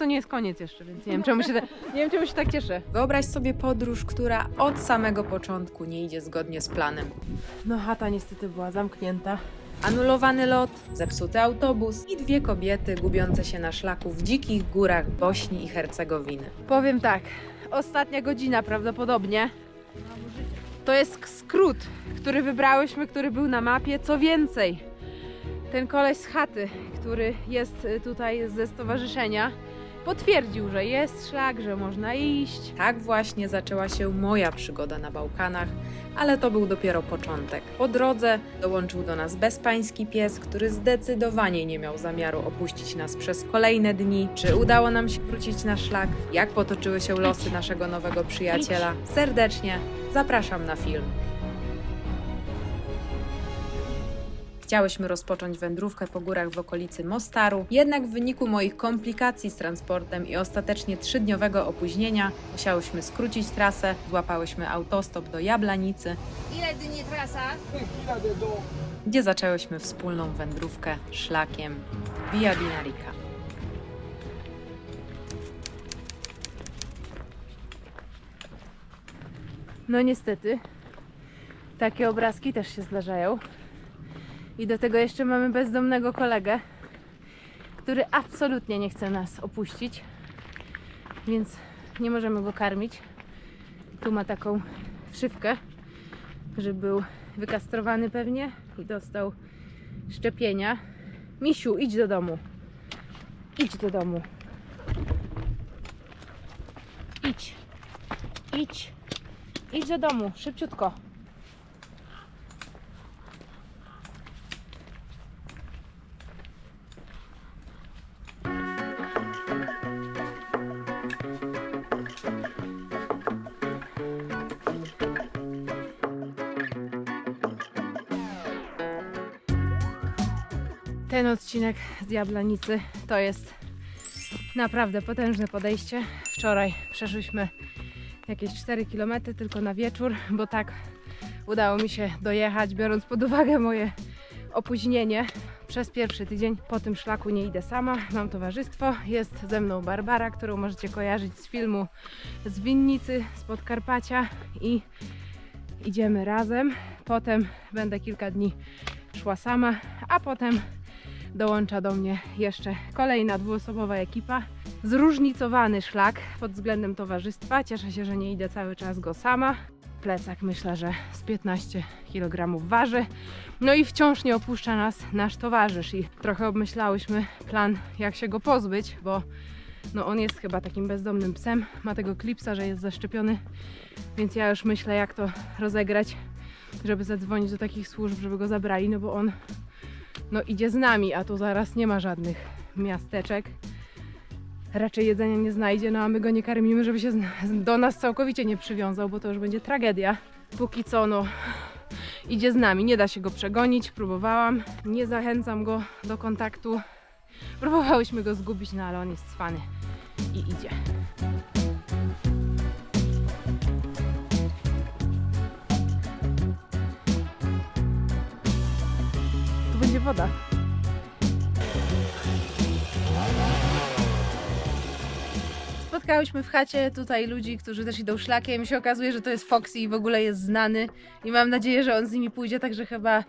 to nie jest koniec jeszcze, więc nie wiem czemu się, tak- nie wiem, czemu się tak cieszę. Wyobraź sobie podróż, która od samego początku nie idzie zgodnie z planem. No chata niestety była zamknięta. Anulowany lot, zepsuty autobus i dwie kobiety gubiące się na szlaku w dzikich górach Bośni i Hercegowiny. Powiem tak, ostatnia godzina prawdopodobnie. To jest skrót, który wybrałyśmy, który był na mapie. Co więcej, ten koleś z chaty, który jest y, tutaj ze stowarzyszenia, potwierdził, że jest szlak, że można iść. Tak właśnie zaczęła się moja przygoda na Bałkanach, ale to był dopiero początek. Po drodze dołączył do nas bezpański pies, który zdecydowanie nie miał zamiaru opuścić nas przez kolejne dni. Czy udało nam się wrócić na szlak? Jak potoczyły się losy naszego nowego przyjaciela? Serdecznie zapraszam na film. Chciałyśmy rozpocząć wędrówkę po górach w okolicy Mostaru, jednak w wyniku moich komplikacji z transportem i ostatecznie trzydniowego opóźnienia musiałyśmy skrócić trasę, złapałyśmy autostop do Jablanicy, Ile dni trasa? gdzie zaczęłyśmy wspólną wędrówkę szlakiem Via Dinarica. No niestety, takie obrazki też się zdarzają. I do tego jeszcze mamy bezdomnego kolegę, który absolutnie nie chce nas opuścić, więc nie możemy go karmić. Tu ma taką wszywkę, że był wykastrowany pewnie i dostał szczepienia. Misiu, idź do domu. Idź do domu. Idź. Idź. Idź do domu, szybciutko. Ten odcinek z Jablanicy to jest naprawdę potężne podejście. Wczoraj przeszliśmy jakieś 4 km tylko na wieczór, bo tak udało mi się dojechać, biorąc pod uwagę moje opóźnienie. Przez pierwszy tydzień po tym szlaku nie idę sama, mam towarzystwo. Jest ze mną Barbara, którą możecie kojarzyć z filmu z Winnicy, z Podkarpacia i idziemy razem. Potem będę kilka dni szła sama, a potem dołącza do mnie jeszcze kolejna dwuosobowa ekipa. Zróżnicowany szlak pod względem towarzystwa. Cieszę się, że nie idę cały czas go sama. Plecak myślę, że z 15 kg waży. No i wciąż nie opuszcza nas nasz towarzysz i trochę obmyślałyśmy plan, jak się go pozbyć, bo no on jest chyba takim bezdomnym psem. Ma tego klipsa, że jest zaszczepiony, więc ja już myślę, jak to rozegrać, żeby zadzwonić do takich służb, żeby go zabrali, no bo on no idzie z nami, a tu zaraz nie ma żadnych miasteczek. Raczej jedzenia nie znajdzie, no a my go nie karmimy, żeby się do nas całkowicie nie przywiązał, bo to już będzie tragedia. Póki co, no idzie z nami, nie da się go przegonić, próbowałam, nie zachęcam go do kontaktu. Próbowałyśmy go zgubić, no ale on jest cwany i idzie. Będzie woda. Spotkałyśmy w chacie tutaj ludzi, którzy też idą szlakiem. się okazuje, że to jest Foxy i w ogóle jest znany. I mam nadzieję, że on z nimi pójdzie, także chyba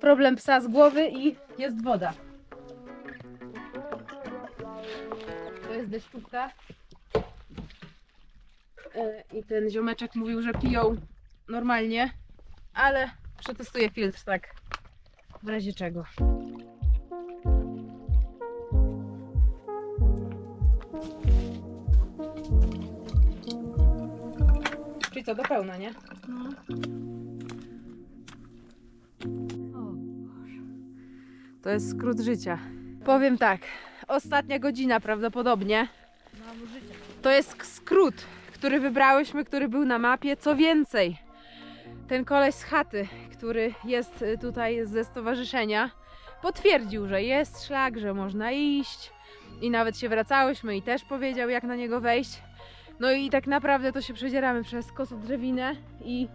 problem psa z głowy i jest woda. To jest deszczówka. E, I ten ziomeczek mówił, że piją normalnie, ale przetestuję filtr tak w razie czego. Czyli co, do pełna, nie? To jest skrót życia. Powiem tak, ostatnia godzina prawdopodobnie. To jest skrót, który wybrałyśmy, który był na mapie. Co więcej, ten koleś z chaty, który jest y, tutaj ze stowarzyszenia, potwierdził, że jest szlak, że można iść. I nawet się wracałyśmy i też powiedział, jak na niego wejść. No i tak naprawdę to się przedzieramy przez kosodrzewinę i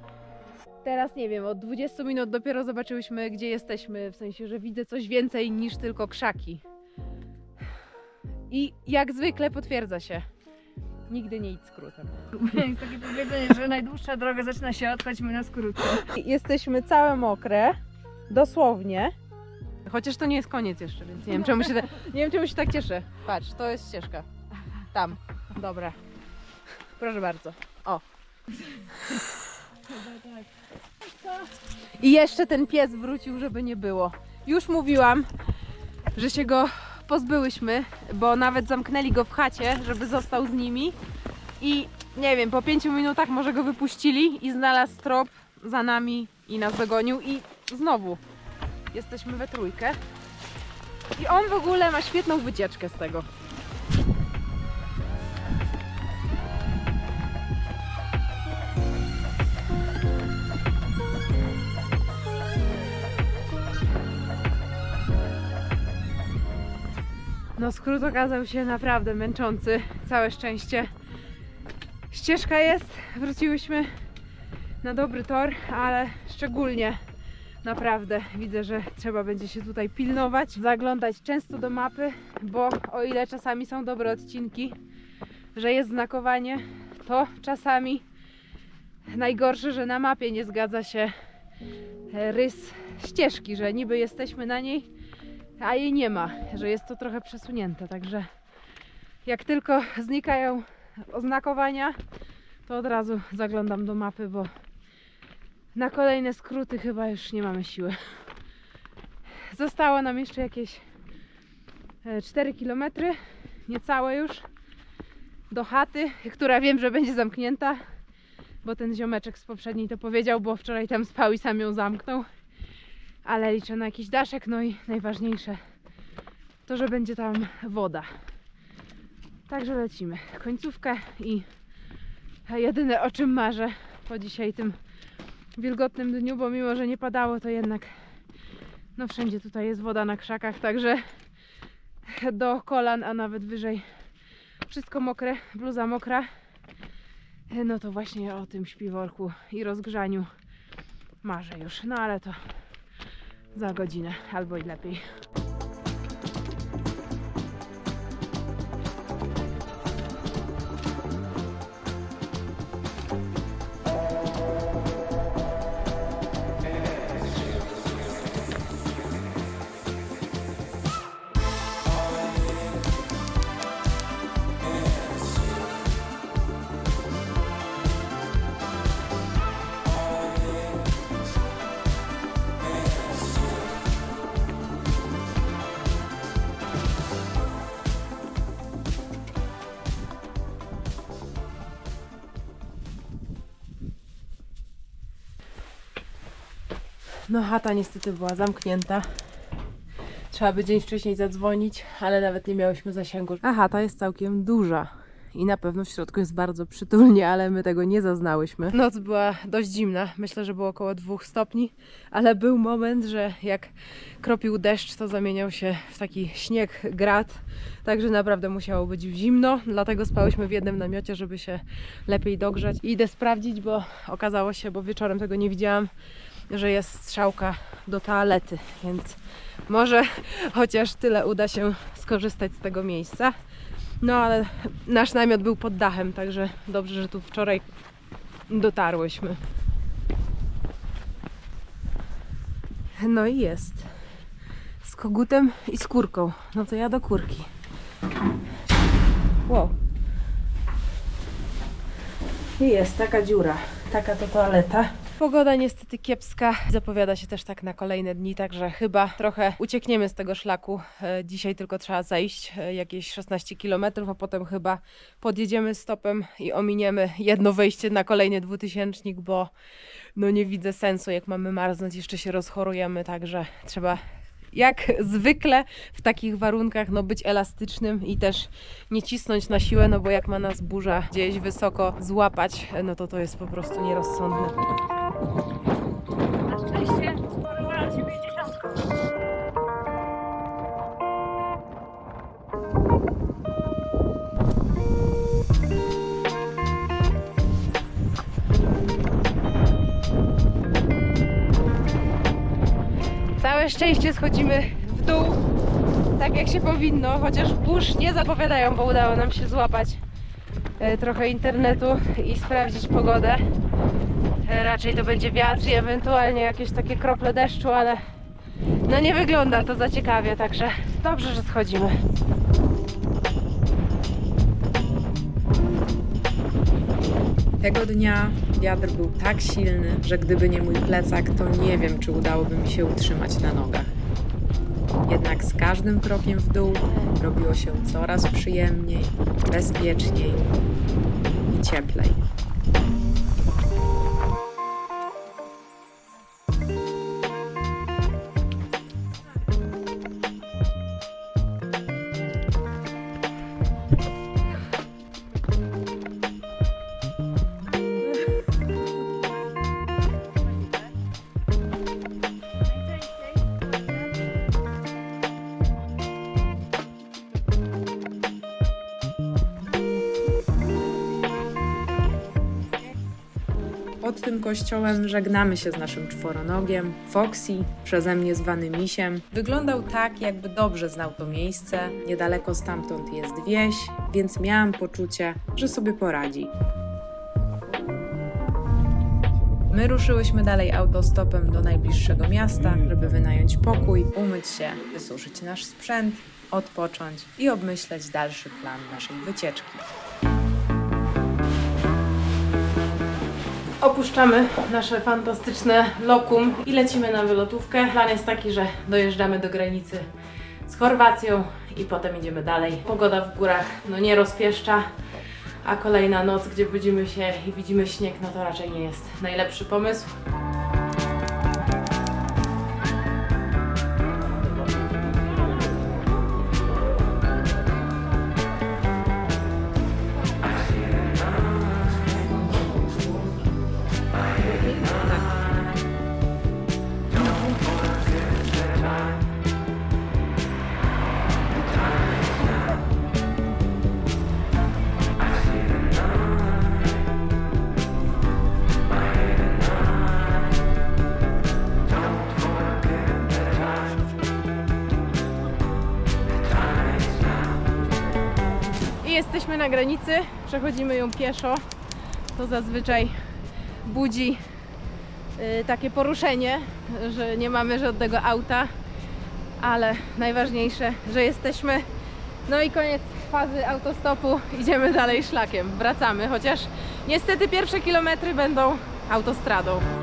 teraz nie wiem, od 20 minut dopiero zobaczyłyśmy, gdzie jesteśmy, w sensie, że widzę coś więcej niż tylko krzaki. I jak zwykle potwierdza się. Nigdy nie idź skrótem. Jest takie powiedzenie, że najdłuższa droga zaczyna się od chodźmy na skróty. Jesteśmy całe mokre, dosłownie. Chociaż to nie jest koniec jeszcze, więc nie wiem czemu się, ta, nie wiem czemu się tak cieszę. Patrz, to jest ścieżka. Tam. Dobra. Proszę bardzo. O. I jeszcze ten pies wrócił, żeby nie było. Już mówiłam, że się go pozbyłyśmy, bo nawet zamknęli go w chacie, żeby został z nimi. I nie wiem, po pięciu minutach może go wypuścili i znalazł trop za nami i nas dogonił i znowu jesteśmy we trójkę. I on w ogóle ma świetną wycieczkę z tego. No skrót okazał się naprawdę męczący. Całe szczęście. Ścieżka jest, wróciłyśmy na dobry tor, ale szczególnie naprawdę widzę, że trzeba będzie się tutaj pilnować, zaglądać często do mapy, bo o ile czasami są dobre odcinki, że jest znakowanie, to czasami najgorsze, że na mapie nie zgadza się rys ścieżki, że niby jesteśmy na niej, a jej nie ma, że jest to trochę przesunięte, także jak tylko znikają oznakowania, to od razu zaglądam do mapy, bo na kolejne skróty chyba już nie mamy siły. Zostało nam jeszcze jakieś e, 4 km, niecałe już, do chaty, która wiem, że będzie zamknięta, bo ten ziomeczek z poprzedniej to powiedział, bo wczoraj tam spał i sam ją zamknął. Ale liczę na jakiś daszek, no i najważniejsze to, że będzie tam woda. Także lecimy. Końcówkę i jedyne o czym marzę po dzisiaj tym wilgotnym dniu, bo mimo, że nie padało, to jednak no wszędzie tutaj jest woda na krzakach, także do kolan, a nawet wyżej wszystko mokre, bluza mokra. No to właśnie o tym śpiworku i rozgrzaniu marzę już. No ale to za godzinę albo i lepiej. No chata niestety była zamknięta. Trzeba by dzień wcześniej zadzwonić, ale nawet nie miałyśmy zasięgu. A chata jest całkiem duża. I na pewno w środku jest bardzo przytulnie, ale my tego nie zaznałyśmy. Noc była dość zimna, myślę, że było około dwóch stopni, ale był moment, że jak kropił deszcz, to zamieniał się w taki śnieg, grat. Także naprawdę musiało być zimno, dlatego spałyśmy w jednym namiocie, żeby się lepiej dogrzać. I idę sprawdzić, bo okazało się, bo wieczorem tego nie widziałam, że jest strzałka do toalety, więc może chociaż tyle uda się skorzystać z tego miejsca. No ale nasz namiot był pod dachem, także dobrze, że tu wczoraj dotarłyśmy. No i jest. Z kogutem i z kurką. No to ja do kurki. Wow. I jest taka dziura. Taka to toaleta. Pogoda niestety kiepska. Zapowiada się też tak na kolejne dni, także chyba trochę uciekniemy z tego szlaku. E, Dzisiaj tylko trzeba zejść e, jakieś 16 km, a potem chyba podjedziemy stopem i ominiemy jedno wejście na kolejny dwutysięcznik, bo no nie widzę sensu, jak mamy marznąć, jeszcze się rozchorujemy, także trzeba jak zwykle w takich warunkach no być elastycznym i też nie cisnąć na siłę, no bo jak ma nas burza gdzieś wysoko złapać, no to to jest po prostu nierozsądne. Szczęście. Całe szczęście schodzimy w dół. Tak tak jak się powinno, chociaż burz nie zapowiadają, bo udało nam się złapać e, trochę internetu i sprawdzić pogodę. Raczej to będzie wiatr i ewentualnie jakieś takie krople deszczu, ale no nie wygląda to za ciekawie, także dobrze, że schodzimy. Tego dnia wiatr był tak silny, że gdyby nie mój plecak, to nie wiem, czy udałoby mi się utrzymać na nogach. Jednak z każdym krokiem w dół robiło się coraz przyjemniej, bezpieczniej i cieplej. Tym kościołem żegnamy się z naszym czworonogiem. Foxy, przeze mnie zwany Misiem, wyglądał tak, jakby dobrze znał to miejsce. Niedaleko stamtąd jest wieś, więc miałam poczucie, że sobie poradzi. My ruszyłyśmy dalej autostopem do najbliższego miasta, żeby wynająć pokój, umyć się, wysuszyć nasz sprzęt, odpocząć i obmyśleć dalszy plan naszej wycieczki. Opuszczamy nasze fantastyczne lokum i lecimy na wylotówkę. Plan jest taki, że dojeżdżamy do granicy z Chorwacją i potem idziemy dalej. Pogoda w górach no nie rozpieszcza, a kolejna noc, gdzie budzimy się i widzimy śnieg, no to raczej nie jest najlepszy pomysł. Granicy, przechodzimy ją pieszo. To zazwyczaj budzi y, takie poruszenie, że nie mamy żadnego auta, ale najważniejsze, że jesteśmy. No i koniec fazy autostopu, idziemy dalej szlakiem, wracamy, chociaż niestety pierwsze kilometry będą autostradą.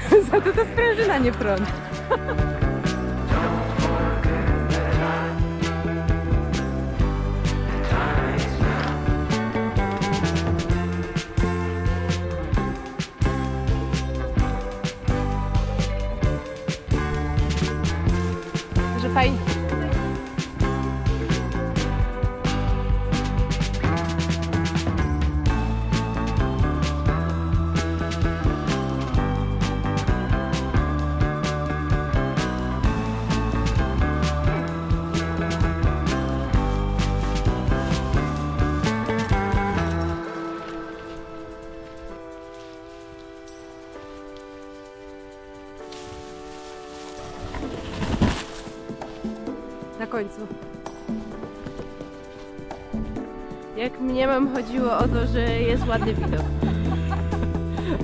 Za to ta sprężyna nie prąd. Końcu. Jak mnie mam chodziło o to, że jest ładny widok.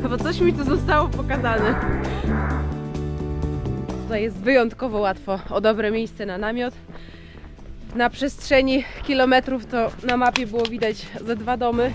Bo coś mi tu zostało pokazane. Tutaj jest wyjątkowo łatwo o dobre miejsce na namiot. Na przestrzeni kilometrów to na mapie było widać ze dwa domy.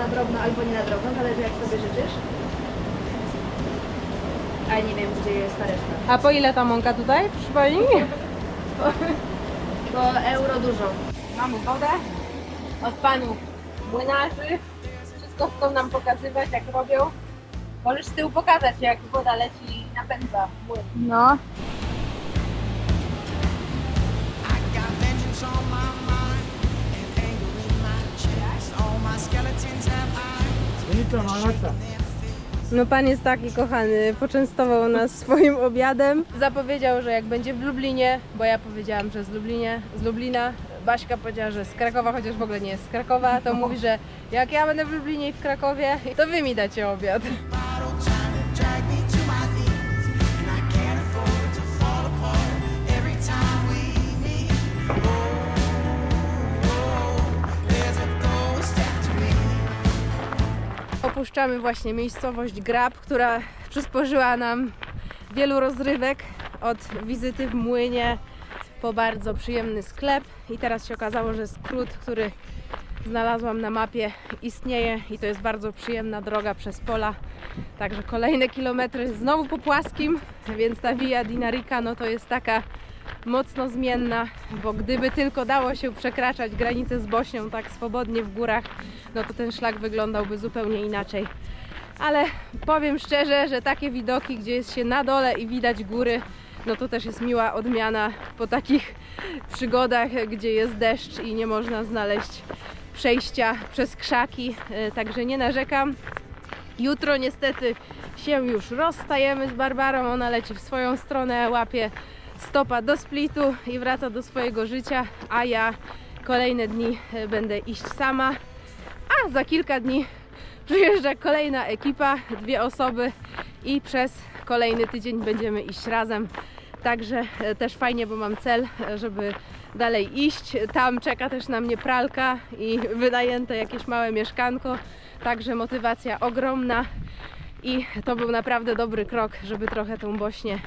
Na drobno, albo nie na drobno, zależy jak sobie życzysz. A nie wiem, gdzie jest ta reszta. A po ile ta mąka tutaj? Przypomnij mi. Bo euro dużo. Mamy wodę od panów młynarzy. Wszystko chcą nam pokazywać, jak robią. Możesz z tyłu pokazać, jak woda leci i napędza młyn. No. I got vengeance on my mind No pan jest taki kochany, poczęstował nas swoim obiadem. Zapowiedział, że jak będzie w Lublinie, bo ja powiedziałam, że z Lublinie, z Lublina. Baśka powiedziała, że z Krakowa, chociaż w ogóle nie jest z Krakowa, to mówi, że jak ja będę w Lublinie i w Krakowie, to wy mi dacie obiad. Opuszczamy właśnie miejscowość Grab, która przysporzyła nam wielu rozrywek od wizyty w młynie po bardzo przyjemny sklep i teraz się okazało, że skrót, który znalazłam na mapie istnieje i to jest bardzo przyjemna droga przez pola. Także kolejne kilometry znowu po płaskim, więc ta Via Dinarica no to jest taka mocno zmienna, bo gdyby tylko dało się przekraczać granicę z Bośnią tak swobodnie w górach, no to ten szlak wyglądałby zupełnie inaczej. Ale powiem szczerze, że takie widoki, gdzie jest się na dole i widać góry, no to też jest miła odmiana po takich przygodach, gdzie jest deszcz i nie można znaleźć przejścia przez krzaki, E, także nie narzekam. Jutro niestety się już rozstajemy z Barbarą, ona leci w swoją stronę, łapie stopa do splitu i wraca do swojego życia, a ja kolejne dni e, będę iść sama, a za kilka dni przyjeżdża kolejna ekipa, dwie osoby i przez kolejny tydzień będziemy iść razem. Także e, też fajnie, bo mam cel, e, żeby dalej iść. Tam czeka też na mnie pralka i wynajęte jakieś małe mieszkanko. Także motywacja ogromna i to był naprawdę dobry krok, żeby trochę tą Bośnię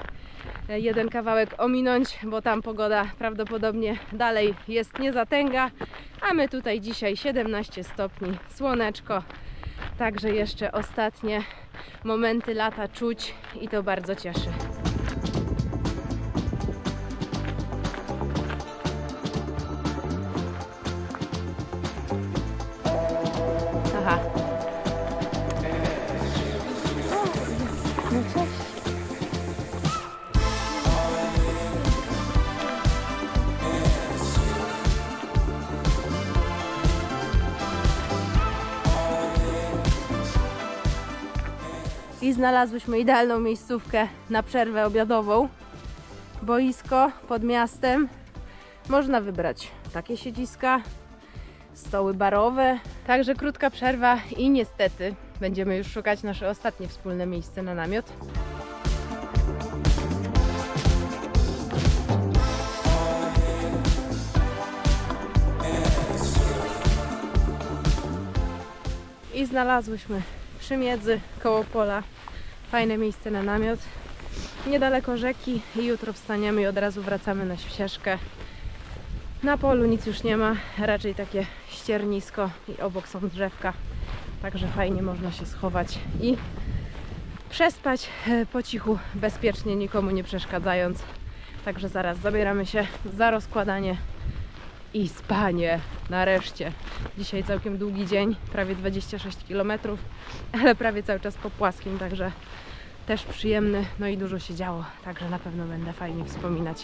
jeden kawałek ominąć, bo tam pogoda prawdopodobnie dalej jest nie zatęga, a my tutaj dzisiaj 17 stopni, słoneczko, także jeszcze ostatnie momenty lata czuć i to bardzo cieszy. I znalazłyśmy idealną miejscówkę na przerwę obiadową. Boisko pod miastem. Można wybrać takie siedziska, stoły barowe. Także krótka przerwa i niestety będziemy już szukać nasze ostatnie wspólne miejsce na namiot. I znalazłyśmy przy miedzy koło pola fajne miejsce na namiot. Niedaleko rzeki i jutro wstaniemy i od razu wracamy na ścieżkę. Na polu nic już nie ma, raczej takie ściernisko i obok są drzewka. Także fajnie można się schować i przespać e, po cichu, bezpiecznie, nikomu nie przeszkadzając. Także zaraz zabieramy się za rozkładanie i spanie. Nareszcie. Dzisiaj całkiem długi dzień, prawie 26 km, ale prawie cały czas po płaskim, także też przyjemny. No i dużo się działo, także na pewno będę fajnie wspominać.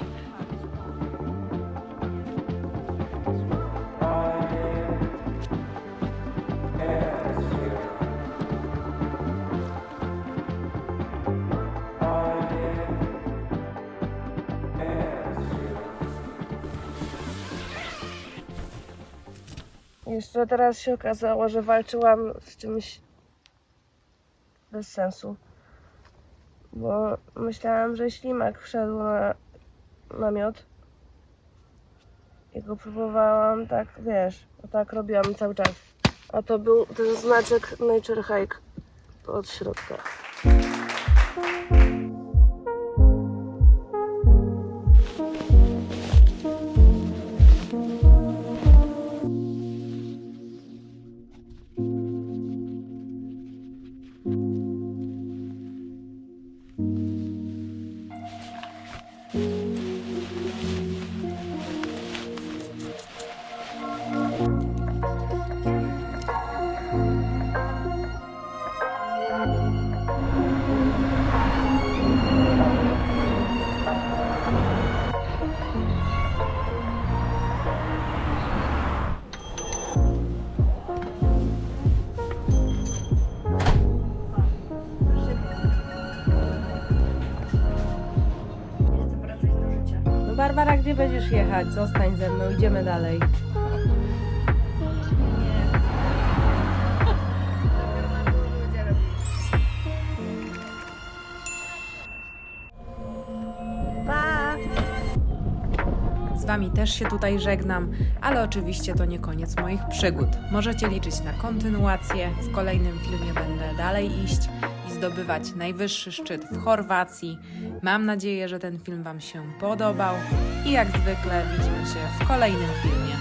Jeszcze teraz się okazało, że walczyłam z czymś bez sensu. Bo myślałam, że ślimak wszedł na namiot. I go próbowałam tak, wiesz, tak robiłam cały czas. A to był ten znaczek Nature Hike od środka. Gdzie będziesz jechać? Zostań ze mną, idziemy dalej. Z Wami też się tutaj żegnam, ale oczywiście to nie koniec moich przygód. Możecie liczyć na kontynuację. W kolejnym filmie będę dalej iść zdobywać najwyższy szczyt w Chorwacji. Mam nadzieję, że ten film Wam się podobał i jak zwykle widzimy się w kolejnym filmie.